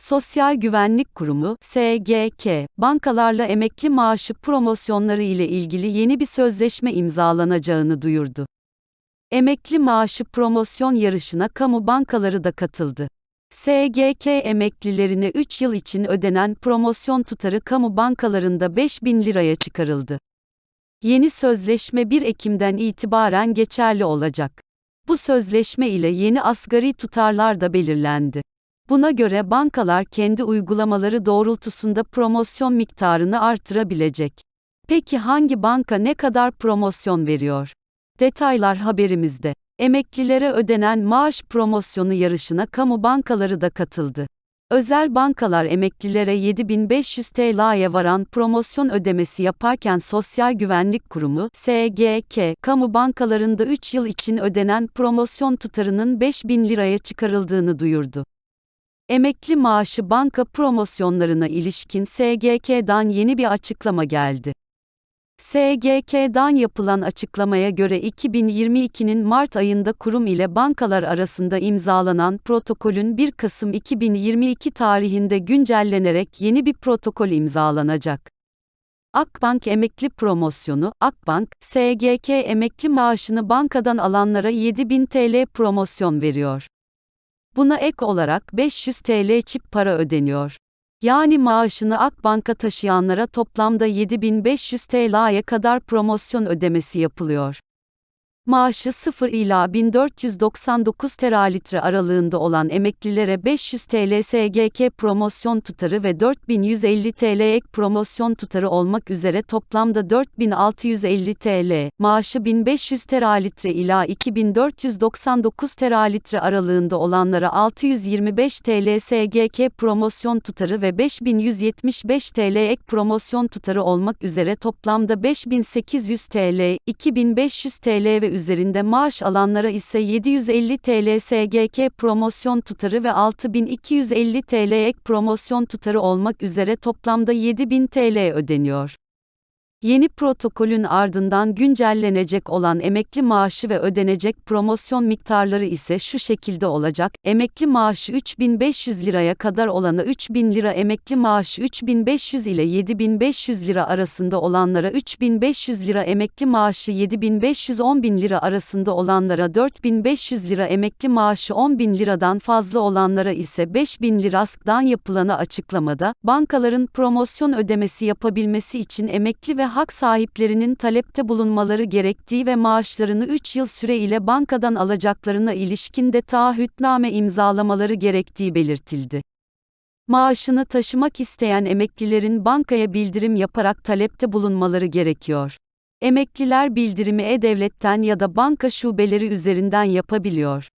Sosyal Güvenlik Kurumu (SGK), bankalarla emekli maaşı promosyonları ile ilgili yeni bir sözleşme imzalanacağını duyurdu. Emekli maaşı promosyon yarışına kamu bankaları da katıldı. SGK emeklilerine 3 yıl için ödenen promosyon tutarı kamu bankalarında 5 bin liraya çıkarıldı. Yeni sözleşme 1 Ekim'den itibaren geçerli olacak. Bu sözleşme ile yeni asgari tutarlar da belirlendi. Buna göre bankalar kendi uygulamaları doğrultusunda promosyon miktarını artırabilecek. Peki hangi banka ne kadar promosyon veriyor? Detaylar haberimizde. Emeklilere ödenen maaş promosyonu yarışına kamu bankaları da katıldı. Özel bankalar emeklilere 7500 TL'ye varan promosyon ödemesi yaparken Sosyal Güvenlik Kurumu (SGK), kamu bankalarında 3 yıl için ödenen promosyon tutarının 5000 liraya çıkarıldığını duyurdu. Emekli maaşı banka promosyonlarına ilişkin SGK'dan yeni bir açıklama geldi. SGK'dan yapılan açıklamaya göre 2022'nin Mart ayında kurum ile bankalar arasında imzalanan protokolün 1 Kasım 2022 tarihinde güncellenerek yeni bir protokol imzalanacak. Akbank emekli promosyonu, Akbank, SGK emekli maaşını bankadan alanlara 7000 TL promosyon veriyor. Buna ek olarak 500 TL çip para ödeniyor. Yani maaşını Akbank'a taşıyanlara toplamda 7500 TL'ye kadar promosyon ödemesi yapılıyor. Maaşı 0 ila 1499 teralitre aralığında olan emeklilere 500 TL SGK promosyon tutarı ve 4150 TL ek promosyon tutarı olmak üzere toplamda 4650 TL, maaşı 1500 teralitre ila 2499 teralitre aralığında olanlara 625 TL SGK promosyon tutarı ve 5175 TL ek promosyon tutarı olmak üzere toplamda 5800 TL, 2500 TL ve üzerinde maaş alanlara ise 750 TL SGK promosyon tutarı ve 6250 TL ek promosyon tutarı olmak üzere toplamda 7000 TL ödeniyor. Yeni protokolün ardından güncellenecek olan emekli maaşı ve ödenecek promosyon miktarları ise şu şekilde olacak. Emekli maaşı 3500 liraya kadar olana 3000 lira, emekli maaşı 3500 ile 7500 lira arasında olanlara 3500 lira, emekli maaşı 7500 10000 lira arasında olanlara 4500 lira, emekli maaşı 10000 liradan fazla olanlara ise 5000 lirasktan yapılana açıklamada, bankaların promosyon ödemesi yapabilmesi için emekli ve hak sahiplerinin talepte bulunmaları gerektiği ve maaşlarını 3 yıl süre ile bankadan alacaklarına ilişkin de taahhütname imzalamaları gerektiği belirtildi. Maaşını taşımak isteyen emeklilerin bankaya bildirim yaparak talepte bulunmaları gerekiyor. Emekliler bildirimi e-devletten ya da banka şubeleri üzerinden yapabiliyor.